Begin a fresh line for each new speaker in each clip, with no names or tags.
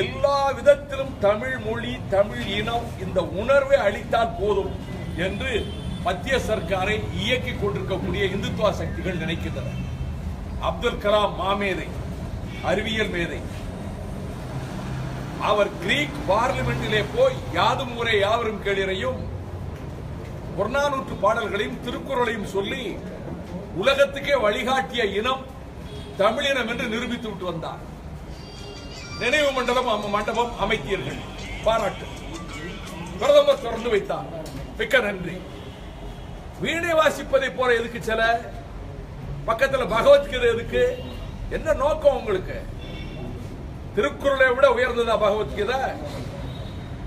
எல்லா விதத்திலும் தமிழ் மொழி தமிழ் இனம் இந்த உணர்வை அளித்தால் போதும் என்று மத்திய சர்க்காரை இயக்கிக் கொண்டிருக்கக்கூடிய இந்துத்துவ சக்திகள் நினைக்கின்றன. அப்துல் கலாம் மாமேதை அறிவியல் மேதை. அவர் கிரீக் பார்லிமெண்டிலே போய் யாதும் ஊரே யாவரும் கேளிரையும் புறநானூற்று பாடல்களையும் திருக்குறளையும் சொல்லி உலகத்துக்கே வழிகாட்டிய இனம் தமிழினம் என்று நிரூபித்து விட்டு வந்தார். நினைவு மண்டலம் அம்ம- மண்டபம் அமைத்தீர்கள். பாராட்டு. பிரதமர் திறந்து வைத்தார். மிக்க நன்றி. வீணை வாசிப்பதை போல எதுக்கு சில? பக்கத்துல பகவத்கீதை எதுக்கு? என்ன நோக்கம் உங்களுக்கு? திருக்குறளை விட உயர்ந்ததா பகவத்கீதை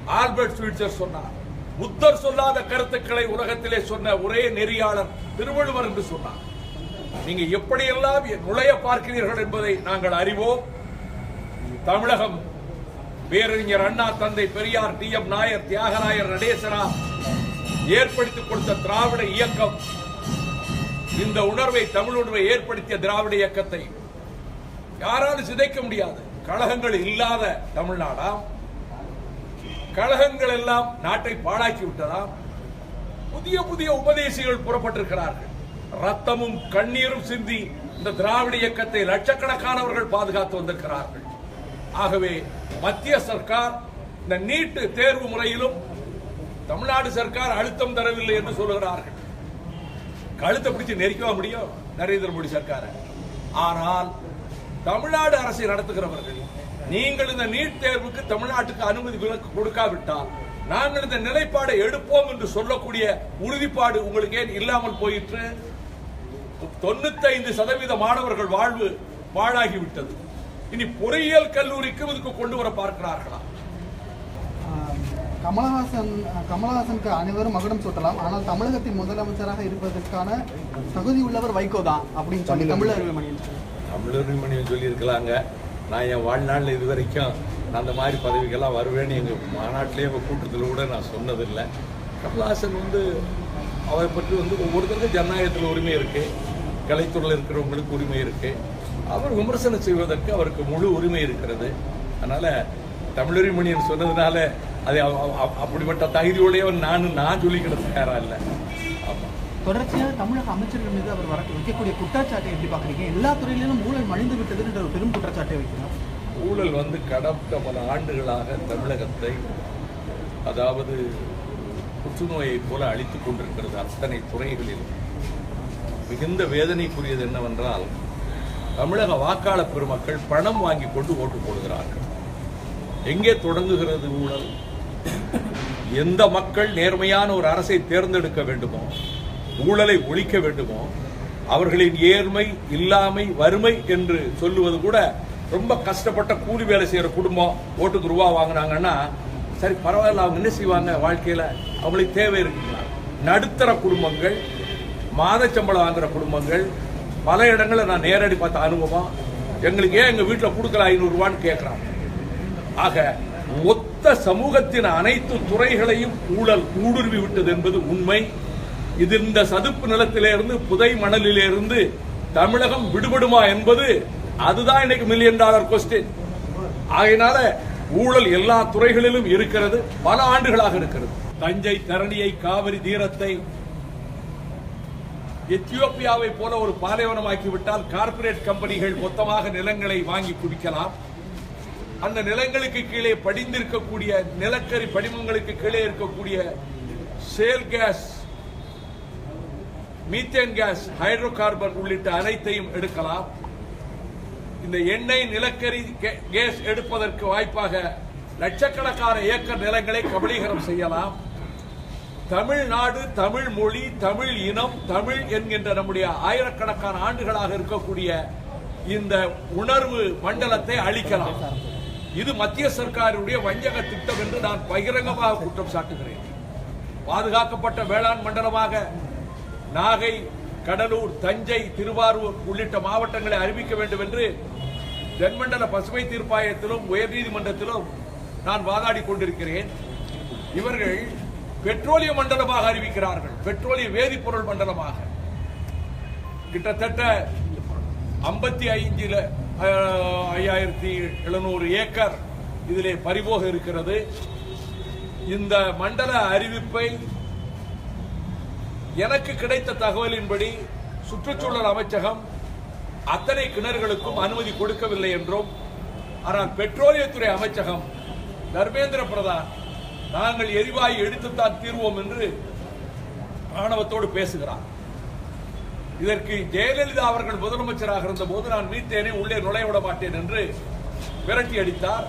ஆல்பர்ட் ஸ்வீட்சர் சொன்னார். புத்தர் சொல்லாத கருத்துக்களை உலகத்திலே சொன்ன ஒரே நெறியாளர் திருவள்ளுவர் என்று சொன்னார். நீங்க எப்படியெல்லாம் நுழைய பார்க்கிறீர்கள் என்பதை நாங்கள் அறிவோம். தமிழகம். பேரறிஞர் அண்ணா தந்தை பெரியார் டி. எம். நாயர் தியாகராயர் நடேசரா ஏற்படுத்தி கொடுத்த திராவிட இயக்கம். இந்த உணர்வை தமிழ் உணர்வை ஏற்படுத்திய திராவிட இயக்கத்தை யாராலும் சிதைக்க முடியாது. கழகங்கள் இல்லாத தமிழ்நாடா? கழகங்கள் எல்லாம் நாட்டை பாழாக்கி விட்டதா? புதிய புதிய உபதேசிகள் புறப்பட்டிருக்கிறார்கள். ரத்தமும் கண்ணீரும் சிந்தி இந்த திராவிட இயக்கத்தை லட்சக்கணக்கானவர்கள் பாதுகாத்து வந்திருக்கிறார்கள். ஆகவே மத்திய சர்க்கார் இந்த நீட்டு தேர்வு முறையிலும் தமிழ்நாடு சர்க்கார் அழுத்தம் தரவில்லை என்று சொல்லுகிறார்கள். கழுத்தை பிடிச்சு நெரிக்கவா முடியும்? நரேந்திர மோடி சர்க்கார. ஆனால் தமிழ்நாடு அரசை நடத்துகிறவர்கள் நீங்கள் இந்த நீட் தேர்வுக்கு தமிழ்நாட்டுக்கு அனுமதி விலக்கு கொடுக்காவிட்டால் நாங்கள் இந்த நிலைப்பாடை எடுப்போம் என்று சொல்லக்கூடிய உறுதிப்பாடு உங்களுக்கு ஏன் இல்லாமல் போயிற்று? தொண்ணூத்தைந்து சதவீத மாணவர்கள் வாழ்வு பாழாகிவிட்டது. இனி பொறியியல் கல்லூரிக்கும் இதுக்கு கொண்டு வர பார்க்கிறார்களா?
ஆஹ் கமலஹாசன் கமலஹாசனுக்கு அனைவரும் மகுடம் சூட்டலாம். ஆனால் தமிழகத்தின் முதலமைச்சராக இருப்பதற்கான தகுதி உள்ளவர் வைகோ தான் அப்படின்னு சொல்லி தமிழர் மணியன்
தமிழர்மணியம் சொல்லியிருக்கலாங்க. நான் என் வாழ்நாளில் இது வரைக்கும் நான் அந்த மாதிரி பதவிக்கெல்லாம் வருவேன்னு எங்கள் மாநாட்டிலே எங்கள் கூட்டத்தில் கூட நான் சொன்னதில்லை. கமல்ஹாசன் வந்து அவரை பற்றி வந்து ஒவ்வொருத்தருக்கும் ஜனநாயகத்தில் உரிமை இருக்கு. கலைத்துறையில் இருக்கிறவங்களுக்கு உரிமை இருக்கு. அவர் விமர்சனம் செய்வதற்கு அவருக்கு முழு உரிமை இருக்கிறது. அதனால தமிழறிமணியன் சொன்னதுனால அது அப்படிப்பட்ட தகுதியுடையவன் நான் நான் சொல்லிக்கிட தயாரா இல்லை. ஆமாம்
தொடர்ச்சியாக தமிழக அமைச்சர்கள் மீது அவர் வர வைக்கக்கூடிய குற்றச்சாட்டை எப்படி பார்க்குறீங்க? எல்லா துறையிலும் ஊழல் மலிந்து விட்டது என்ற ஒரு பெரும் குற்றச்சாட்டை வைக்கிறார்.
ஊழல் வந்து கடந்த பல ஆண்டுகளாக தமிழகத்தை அதாவது புற்றுநோயைப் போல அழித்துக் கொண்டிருக்கிறது அத்தனை துறைகளில் மிகுந்த வேதனைக்குரியது என்னவென்றால் தமிழக வாக்காளர் பெருமக்கள் பணம் வாங்கி கொண்டு ஓட்டு போடுகிறார்கள். எங்கே தொடங்குகிறது ஊழல்? எந்த மக்கள் நேர்மையான ஒரு அரசை தேர்ந்தெடுக்க வேண்டுமோ ஊழலை ஒழிக்க வேண்டுமோ அவர்களின் ஏழ்மை இல்லாமை வறுமை என்று சொல்லுவது கூட ரொம்ப கஷ்டப்பட்ட கூலி வேலை செய்கிற குடும்பம் ஓட்டுக்கு ரூபா வாங்கினாங்கன்னா சரி பரவாயில்ல அவங்க என்ன செய்வாங்க வாழ்க்கையில்? அவங்களுக்கு தேவை இருக்குங்களா? நடுத்தர குடும்பங்கள் மாதச்சம்பளம் வாங்குற குடும்பங்கள் பல இடங்களில் நான் நேரடி பார்த்த அனுபவம். எங்களுக்கு ஏன் எங்கள் வீட்டில் கொடுக்கல ஐநூறுரூவான்னு கேட்குறாங்க ஆக மொத்த சமூகத்தின் அனைத்து துறைகளையும் ஊழல் ஊடுருவி விட்டது என்பது உண்மை. இது இந்த சதுப்பு நிலத்திலிருந்து புதை மணலிலிருந்து தமிழகம் விடுபடுமா என்பது அதுதான் இன்னைக்கு மில்லியன் டாலர் கொஸ்டின் ஆகையினால ஊழல் எல்லா துறைகளிலும் இருக்கிறது பல ஆண்டுகளாக இருக்கிறது. தஞ்சை தரணியை காவிரி தீரத்தை எத்தியோப்பியாவை போல ஒரு பாலைவனமாக்கிவிட்டால் கார்ப்பரேட் கம்பெனிகள் மொத்தமாக நிலங்களை வாங்கி குடிக்கலாம். அந்த நிலங்களுக்கு கீழே படிந்திருக்கக்கூடிய நிலக்கரி படிமங்களுக்கு கீழே இருக்கக்கூடிய shale gas methane gas hydrocarbon உள்ளிட்ட அனைத்தையும் எடுக்கலாம். இந்த எண்ணெய் நிலக்கரி கே- கேஸ் எடுப்பதற்கு வாய்ப்பாக லட்சக்கணக்கான ஏக்கர் நிலங்களை கபலீகரம் செய்யலாம். தமிழ்நாடு தமிழ் மொழி தமிழ் இனம் தமிழ் என்கின்ற நம்முடைய ஆயிரக்கணக்கான ஆண்டுகளாக இருக்கக்கூடிய இந்த உணர்வு மண்டலத்தை அழிக்கலாம். இது மத்திய சர்க்காருடைய வஞ்சக திட்டம் என்று நான் பகிரங்கமாக குற்றம் சாட்டுகிறேன். பாதுகாக்கப்பட்ட வேளாண் மண்டலமாக நாகை கடலூர் தஞ்சை திருவாரூர் உள்ளிட்ட மாவட்டங்களை அறிவிக்க வேண்டும் என்று தென்மண்டல பசுமை தீர்ப்பாயத்திலும் உயர்நீதிமன்றத்திலும் நான் வாதாடி கொண்டிருக்கிறேன். இவர்கள் பெட்ரோலிய மண்டலமாக அறிவிக்கிறார்கள். பெட்ரோலிய வேதிப்பொருள் மண்டலமாக. கிட்டத்தட்ட ஐம்பத்தி ஐந்துல ஐயாயிரத்தி எழுநூறு ஏக்கர் இதிலே பறிபோக இருக்கிறது. இந்த மண்டல அறிவிப்பை எனக்கு கிடைத்த தகவலின்படி சுற்றுச்சூழல் அமைச்சகம் அத்தனை கிணறுகளுக்கும் அனுமதி கொடுக்கவில்லை என்றும் ஆனால் பெட்ரோலியத்துறை அமைச்சகம் தர்மேந்திர பிரதான் நாங்கள் எரிவாயு எடுத்துத்தான் தீர்வோம் என்று ஆணவத்தோடு பேசுகிறார். இதற்கு ஜெயலலிதா அவர்கள் முதலமைச்சராக இருந்த போது நான் மீத்தேனை உள்ளே நுழைய விட மாட்டேன் என்று விரட்டி அடித்தார்.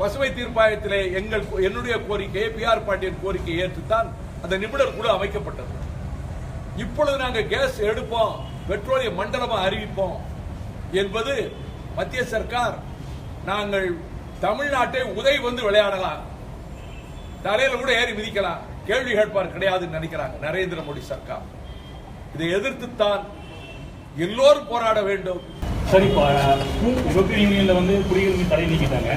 பசுமை தீர்ப்பாயத்திலே எங்கள் என்னுடைய கோரிக்கையை பி ஆர் பாண்டியன் கோரிக்கையை ஏற்றுத்தான் அந்த நிபுணர் குழு அமைக்கப்பட்டது. இப்பொழுது நாங்கள் கேஸ் எடுப்போம் பெட்ரோலிய மண்டலமாக அறிவிப்போம் என்பது மத்திய சர்க்கார் நாங்கள் தமிழ்நாட்டை உதவி வந்து விளையாடலாம். தலையில கூட ஏறி மிதிக்கலாம். கேள்வி கேட்பார் கிடையாதுன்னு நினைக்கிறாங்க. நரேந்திர மோடி சர்க்கார். இதை எதிர்த்துத்தான் எல்லோரும் போராட வேண்டும்.
சரி இப்போ யூரோப்பியன் யூனியன்ல வந்து குடியுரிமை தடை நீக்கிட்டாங்க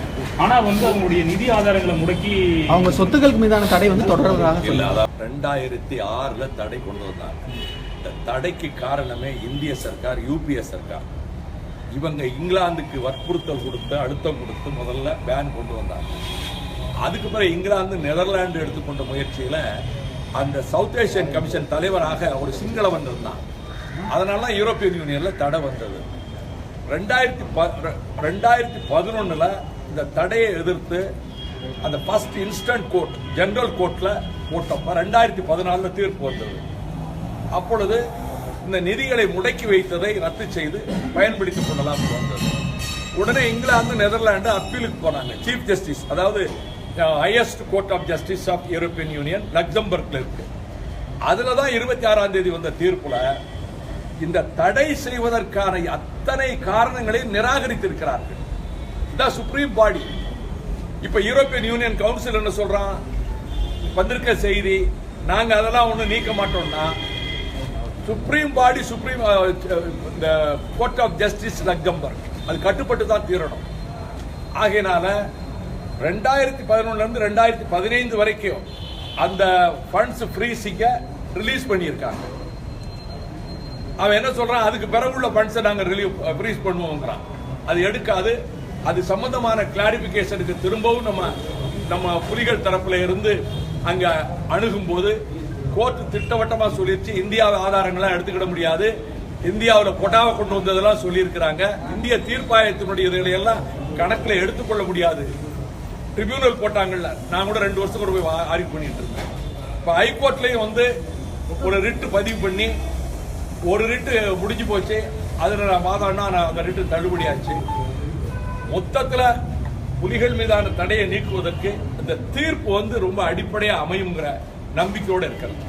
ஆனா வந்து அவங்களுடைய நிதி ஆதாரங்களை முடக்கி
அவங்க சொத்துக்களுக்கு மீதான தடை வந்து தொடர்வதாக
இல்ல ரெண்டாயிரத்தி ஆறுல தடை கொண்டு வந்தாங்க. இந்த தடைக்கு காரணமே இந்திய சர்க்கார் யூபிஏ சர்க்கார். இவங்க இங்கிலாந்துக்கு வற்புறுத்தல் கொடுத்து அழுத்தம் கொடுத்து முதல்ல பேன் கொண்டு வந்தாங்க. அதுக்கு பிறகு இங்கிலாந்து நெதர்லாந்து எடுத்துக்கொண்ட முயற்சியில் அந்த சவுத் ஏஷியன் கமிஷன் தலைவராக ஒரு சிங்களவன் இருந்தான் அதனால தான் யூரோப்பியன் யூனியனில் தடை வந்தது. ரெண்டாயிரத்தி ப- ரெண்டாயிரத்தி பதினொன்றில் இந்த தடையை எதிர்த்து அந்த ஃபர்ஸ்ட் இன்ஸ்டன்ட் கோர்ட் ஜென்ரல் கோர்ட்டில் போட்டப்ப ரெண்டாயிரத்தி பதினாலில் தீர்ப்பு வந்தது. அப்பொழுது இந்த நிதிகளை முடக்கி வைத்ததை ரத்து செய்து பயன்படுத்திக் கொள்ளலாம் வந்தது. உடனே இங்கிலாந்து நெதர்லாந்து அப்பீலுக்கு போனாங்க. சீஃப் ஜஸ்டிஸ் அதாவது highest court of justice of European Union லக்சம்பர்க்ல இருக்கு. அதுல தான் இருபத்தி ஆறாம் தேதி வந்த தீர்ப்புல இந்த தடை செய்வதற்கான அத்தனை காரணங்களையும் நிராகரித்திருக்கிறார்கள். இதான் சுப்ரீம் பாடி இப்ப யூரோப்பியன் யூனியன் கவுன்சில் என்ன சொல்றான்? வந்திருக்க செய்தி நாங்க அதெல்லாம் ஒன்றும் நீக்க மாட்டோம்னா சுப்ரீம் பாடி சுப்ரீம் இந்த கோர்ட் ஆஃப் ஜஸ்டிஸ் லக்சம்பர்க் அது கட்டுப்பட்டு தான் தீரணும். ஆகையினால ரெண்டாயிரத்தி பதினொன்னுல இருந்து ரெண்டாயிரத்தி பதினைந்து வரைக்கும் அந்த ஃபண்ட்ஸ் ஃப்ரீசிங்க ரிலீஸ் பண்ணியிருக்காங்க. அவன் என்ன சொல்றான்? அதுக்கு பிறகுள்ள ஃபண்ட்ஸை நாங்கள் ரிலீவ் ஃப்ரீஸ் பண்ணுவோங்கிறான். அது எடுக்காது. அது சம்பந்தமான கிளாரிபிகேஷனுக்கு திரும்பவும் நம்ம நம்ம புலிகள் தரப்பில் இருந்து அங்கே அணுகும்போது கோர்ட்டு கோர்ட் திட்டவட்டமா இந்தியாவை ஆதாரங்கள்லாம் எடுத்துக்கிட முடியாது. இந்தியாவில் கொட்டாவை கொண்டு வந்ததெல்லாம் சொல்லியிருக்கிறாங்க. இந்திய தீர்ப்பாயத்தினுடைய இதுகளை எல்லாம் கணக்கில் எடுத்துக்கொள்ள முடியாது. ட்ரிபியூனல் போட்டாங்கல்ல நான் கூட ரெண்டு வருஷம் கூட போய் ஆர்கியூ பண்ணிட்டு இருந்தேன். இப்போ ஹைகோர்ட்லேயும் வந்து ஒரு ரிட்டு பதிவு பண்ணி ஒரு ரிட்டு முடிஞ்சு போச்சு. அதில் நான் வாதாடினா நான் அந்த ரிட்டு தள்ளுபடியாச்சு மொத்தத்தில் புலிகள் மீதான தடையை நீக்குவதற்கு இந்த தீர்ப்பு வந்து ரொம்ப அடிப்படையாக அமையுங்கிற நம்பிக்கையோடு இருக்கிறது